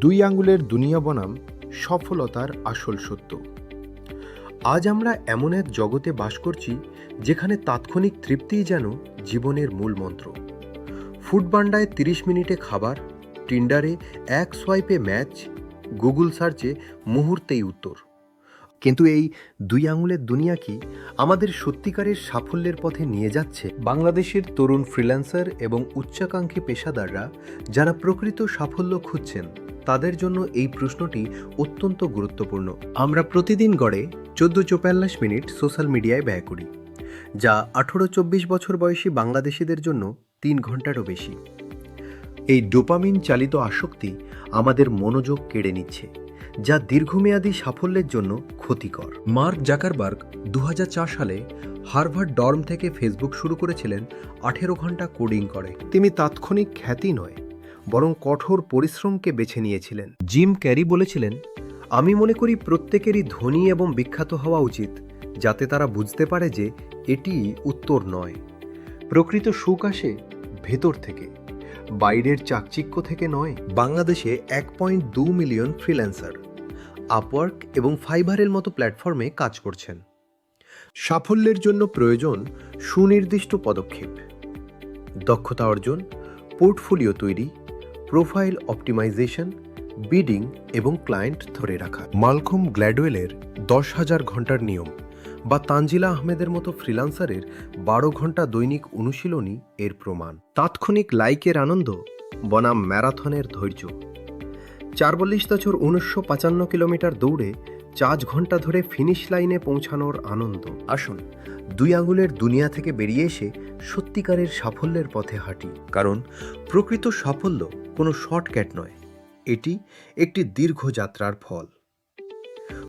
দুই আঙ্গুলের দুনিয়া বনাম সফলতার আসল সত্য। আজ আমরা এমন এক জগতে বাস করছি যেখানে তাৎক্ষণিক তৃপ্তিই যেন জীবনের মূল মন্ত্র। ফুডবান্ডায় তিরিশ মিনিটে খাবার, টিন্ডারে এক সোয়াইপে ম্যাচ, গুগল সার্চে মুহূর্তেই উত্তর। কিন্তু এই দুই আঙুলের দুনিয়া কি আমাদের সত্যিকারের সাফল্যের পথে নিয়ে যাচ্ছে? বাংলাদেশের তরুণ ফ্রিল্যান্সার এবং উচ্চাকাঙ্ক্ষী পেশাদাররা যারা প্রকৃত সাফল্য খুঁজছেন তাদের জন্য এই প্রশ্নটি অত্যন্ত গুরুত্বপূর্ণ। আমরা প্রতিদিন গড়ে চোদ্দ চৌপাল্লিশ মিনিট সোশ্যাল মিডিয়ায় ব্যয় করি, যা আঠেরো চব্বিশ বছর বয়সী বাংলাদেশিদের জন্য তিন ঘন্টারও বেশি। এই ডোপামিন চালিত আসক্তি আমাদের মনোযোগ কেড়ে নিচ্ছে, যা দীর্ঘমেয়াদী সাফল্যের জন্য ক্ষতিকর। মার্ক জাকারবার্গ দু হাজার চার সালে হার্ভার্ড ডর্ম থেকে ফেসবুক শুরু করেছিলেন আঠেরো ঘণ্টা কোডিং করে। তিনি তাৎক্ষণিক খ্যাতি নয় বরং কঠোর পরিশ্রমকে বেছে নিয়েছিলেন। জিম ক্যারি বলেছিলেন আমি মনে করি প্রত্যেকেরই ধনী এবং বিখ্যাত হওয়া উচিত যাতে তারা বুঝতে পারে যে এটি উত্তর নয়। প্রকৃত সুখ আসে ভেতর থেকে বাইরের চাকচিক্য থেকে নয়। বাংলাদেশে এক পয়েন্ট দু মিলিয়ন ফ্রিল্যান্সার আপওয়ার্ক এবং ফাইবারের মতো প্ল্যাটফর্মে কাজ করছেন। সাফল্যের জন্য প্রয়োজন সুনির্দিষ্ট পদক্ষেপ দক্ষতা অর্জন পোর্টফোলিও তৈরি প্রোফাইল অপটিমাইজেশন, বিডিং এবং ক্লায়েন্ট ধরে রাখা। মালকম গ্ল্যাডওয়েলের দশ হাজার ঘণ্টার নিয়ম বা তানজিলা আহমেদের মতো ফ্রিলান্সারের বারো ঘণ্টা দৈনিক অনুশীলনী এর প্রমাণ। তাৎক্ষণিক লাইকের আনন্দ বনাম ম্যারাথনের ধৈর্য। চারবল্লিশ বছর উনিশশো পাঁচান্ন কিলোমিটার দৌড়ে চার ঘণ্টা ধরে ফিনিশ লাইনে পৌঁছানোর আনন্দ। আসুন, দুই আঙুলের দুনিয়া থেকে বেরিয়ে এসে সত্যিকারের সাফল্যের পথে হাঁটি। কারণ প্রকৃত সাফল্য কোনো শর্টক্যাট নয়। এটি একটি দীর্ঘ যাত্রার ফল।